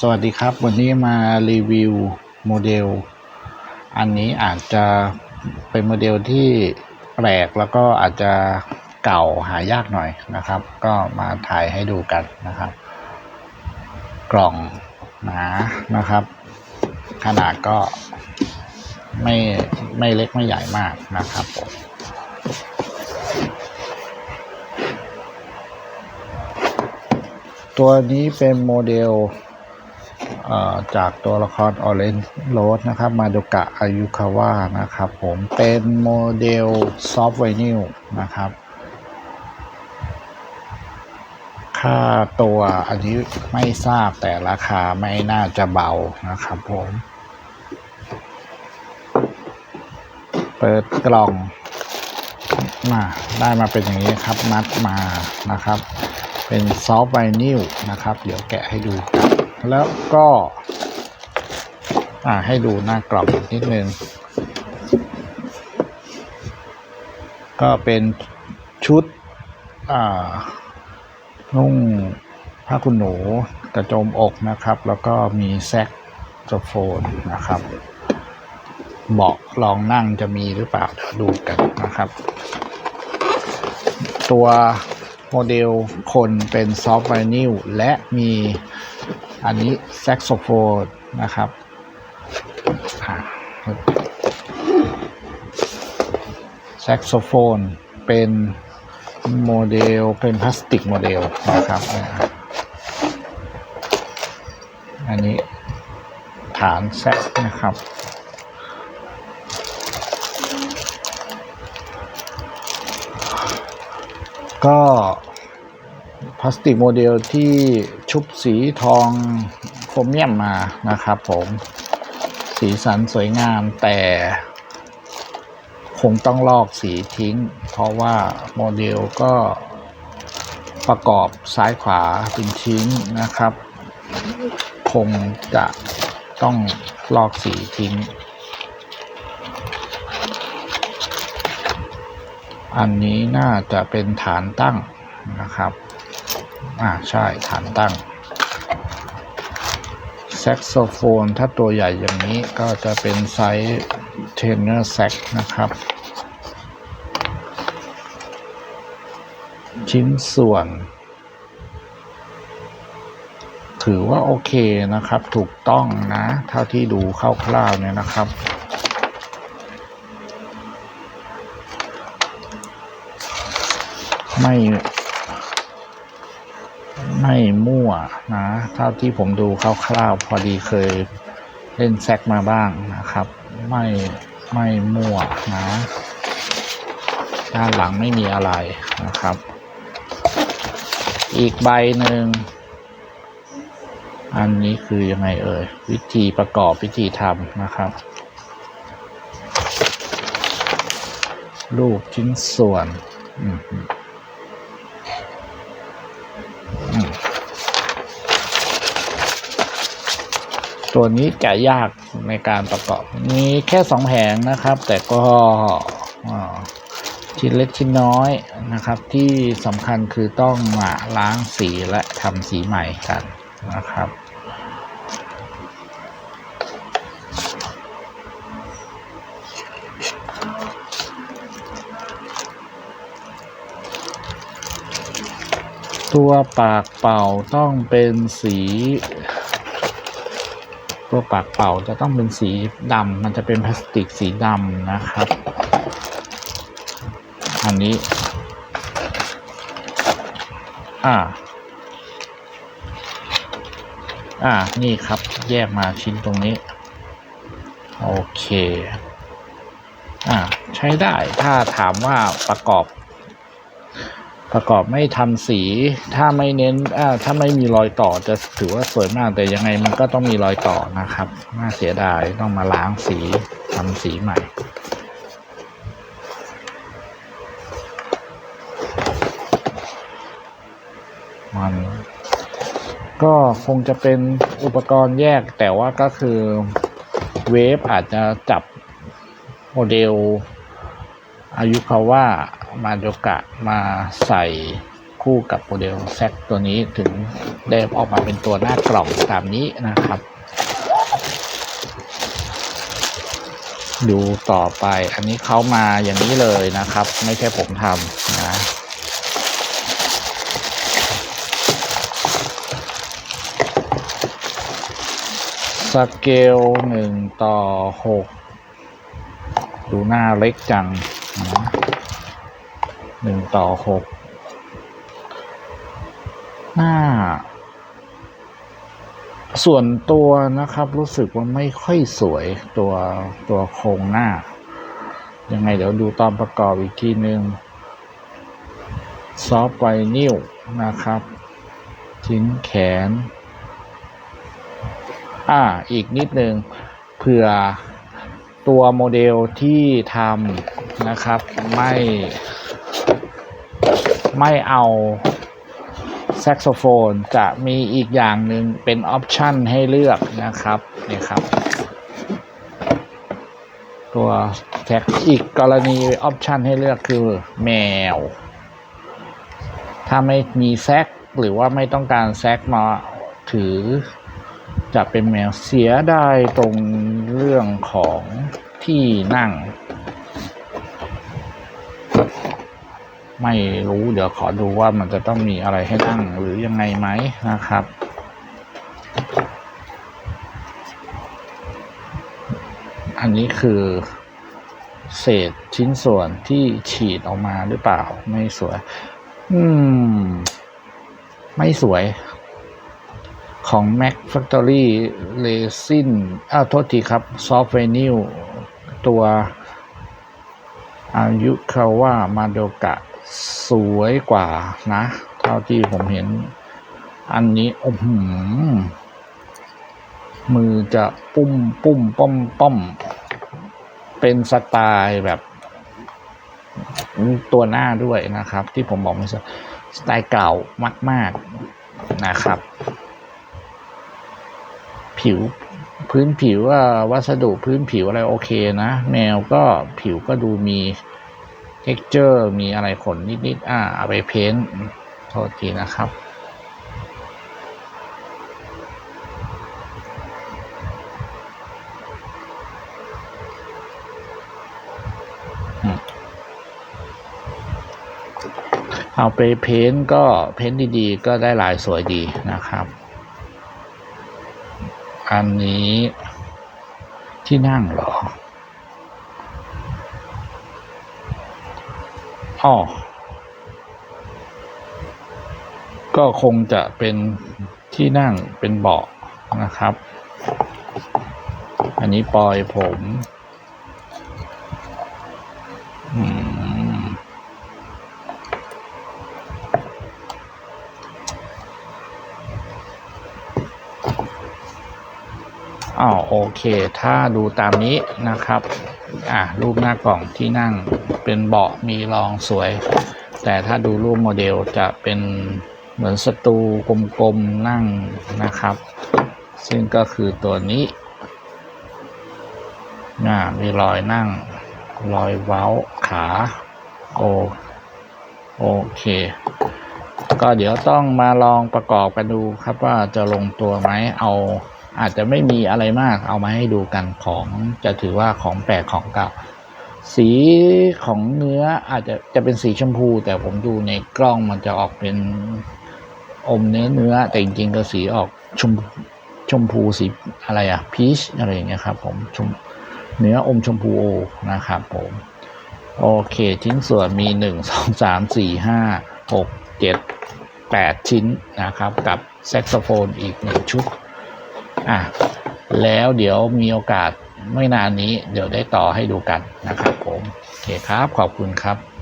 สวัสดีครับ วันนี้มารีวิวโมเดล อันนี้อาจจะเป็นโมเดลที่แปลกแล้วก็อาจจะเก่าหายากหน่อยนะครับ ก็มาถ่ายให้ดูกันนะครับ กล่องหนานะครับ ขนาดก็ไม่ไม่เล็กไม่ใหญ่มากนะครับผมตัวนี้เป็นโมเดล จากตัวละคร Orange Road นะครับ มาโดกะอายุคาวะนะครับผมเป็นโมเดลซอฟต์ไวนิลนะครับ ค่าตัวอันนี้ไม่ทราบแต่ราคาไม่น่าจะเบานะครับผม เปิดกล่องมาได้มาเป็นอย่างนี้ครับมัดมานะครับ เป็นซอฟต์ไวนิลนะครับ เดี๋ยวแกะให้ดูครับ แล้วก็ อ่าให้ดูหน้ากล่องนิดนึง ก็เป็นชุด อ่านุ่งผ้าคุณหนูกระโจมอกนะครับ แล้วก็มีแซกโซโฟนนะครับเบาะรองนั่งจะมีหรือเปล่าเดี๋ยวดูกันนะครับ ตัว โมเดลคนเป็นซอฟต์ไวนิลและมีอันนี้แซกโซโฟนนะครับแซกโซโฟนเป็นโมเดลเป็นพลาสติกโมเดลนะครับ อันนี้ฐานแซกนะครับ ก็พลาสติกโมเดลที่ชุบสีทองโครเมียมมานะครับผมสีสันสวยงามแต่คงต้องลอกสีทิ้ง เพราะว่าโมเดลก็ประกอบซ้ายขวาเป็นชิ้นนะครับ คงจะต้องลอกสีทิ้ง อันนี้น่าจะเป็นฐานตั้งนะครับ อ่าใช่ฐานตั้ง แซกโซโฟนถ้าตัวใหญ่อย่างนี้ก็จะเป็นไซส์เทนเนอร์แซกนะครับ ชิ้นส่วน ถือว่าโอเคนะครับ ถูกต้องนะ เท่าที่ดูคร่าวๆเนี่ยนะครับ ไม่ ไม่มั่วนะ เท่าที่ผมดูคร่าวๆพอดีเคยเล่นแซกมาบ้างนะครับ ไม่ไม่มั่วนะ ด้านหลังไม่มีอะไรนะครับ อีกใบหนึ่ง อันนี้คือยังไงเอ่ย วิธีประกอบวิธีทำนะครับ รูปชิ้นส่วน อืม ตัวนี้จะยากในการประกอบ มีแค่สองแผงนะครับ แต่ก็ชิ้นเล็กชิ้นน้อยนะครับ ที่สำคัญคือต้องมาล้างสีและทำสีใหม่กันนะครับตัวปากเป่าต้องเป็นสี ตัวปากเป่าจะต้องเป็นสีดำมันจะเป็นพลาสติกสีดำนะครับ อันนี้ อ่า อ่า นี่ครับ แยกมาชิ้นตรงนี้ โอเค อ่า ใช้ได้ ถ้าถามว่าประกอบ ประกอบไม่ทำสี ถ้าไม่เน้นถ้าไม่มีรอยต่อจะถือว่าสวยมากแต่ยังไงมันก็ต้องมีรอยต่อนะครับน่าเสียดายต้องมาล้างสีทำสีใหม่มันก็คงจะเป็นอุปกรณ์แยกแต่ว่าก็คือเวฟอาจจะจับโมเดล อายุเขาว่ามาโดกะมาใส่คู่กับโมเดลแซกตัวนี้ถึงได้ออกมาเป็นตัวหน้ากล่องตามนี้นะครับ ดูต่อไปอันนี้เขามาอย่างนี้เลยนะครับ ไม่ใช่ผมทำนะสเกลหนึ่งต่อหกดูหน้าเล็กจัง หนึ่งต่อหกหน้า ส่วนตัวนะครับ รู้สึกว่าไม่ค่อยสวยตัวตัวโครงหน้า ยังไงเดี๋ยวดูตอนประกอบอีกทีนึงซอฟต์ไวนิลนะครับ ชิ้นแขน อ่า อีกนิดนึงเผื่อ ตัวโมเดลที่ทำนะครับ ไม่ไม่เอาแซกโซโฟนจะมีอีกอย่างหนึ่งเป็นออปชันให้เลือกนะครับนี่ครับ ตัวแท็กอีกกรณีออปชันให้เลือกคือแมว ถ้าไม่มีแซกหรือว่าไม่ต้องการแซกมาถือ จะเป็นแมวเสียได้ตรงเรื่องของที่นั่ง ไม่รู้เดี๋ยวขอดูว่ามันจะต้องมีอะไรให้นั่งหรือยังไงไหมนะครับอันนี้คือเศษชิ้นส่วนที่ฉีดออกมาหรือเปล่า ไม่สวย อืม ไม่สวย ของ Mac Factory Resin อ้าวโทษทีครับ Soft Vinyl ตัวอายุคาว่ามาโดกะสวยกว่านะ เท่าที่ผมเห็น อันนี้โอ้โหมือจะปุ้มปุ้มป้อมป้อมเป็นสไตล์แบบ ตัวหน้าด้วยนะครับ ที่ผมบอกม่ใช่สไตล์เก่ามาก ๆนะครับ ผิวพื้นผิวว่าวัสดุพื้นผิวอะไรโอเคนะ แมวก็ผิวก็ดูมี texture มีอะไรขนนิดๆอ่าเอาไปเพ้นท์โทษทีนะครับเอาไปเพ้นท์ก็เพ้นท์ดีๆ ก็ได้ลายสวยดีนะครับ อันนี้ที่นั่งหรออ๋อก็คงจะเป็นที่นั่งเป็นเบาะนะครับ อันนี้ปลอยผม อ๋อโอเค ถ้าดูตามนี้นะครับ อะรูปหน้ากล่องที่นั่งเป็นเบาะมีรองสวย แต่ถ้าดูรูปโมเดลจะเป็นเหมือนสตูกลมๆนั่งนะครับ ซึ่งก็คือตัวนี้น่ามีรอยนั่ง รอยเว้าขาโอโอเค ก็เดี๋ยวต้องมาลองประกอบกันดูครับว่าจะลงตัวไหมเอา อาจจะไม่มีอะไรมากเอามาให้ดูกันของจะถือว่าของแปลกของเก่า สีของเนื้ออาจจะจะเป็นสีชมพู แต่ผมดูในกล้องมันจะออกเป็นอมเนื้อเนื้อแต่จริงๆก็สีออกชมชมพูสีอะไรอะพีชอะไรอย่างเงี้ยครับผมชมเนื้ออมชมพูโอนะครับผมโอเคชิ้นส่วนมีหนึ่งสองสามสี่ห้าหกเจ็ดแปดชิ้นนะครับ กับแซกโซโฟนอีกหนึ่งชุด อะแล้วเดี๋ยวมีโอกาสไม่นานนี้ เดี๋ยวได้ต่อให้ดูกันนะครับผมโอเคครับขอบคุณครับ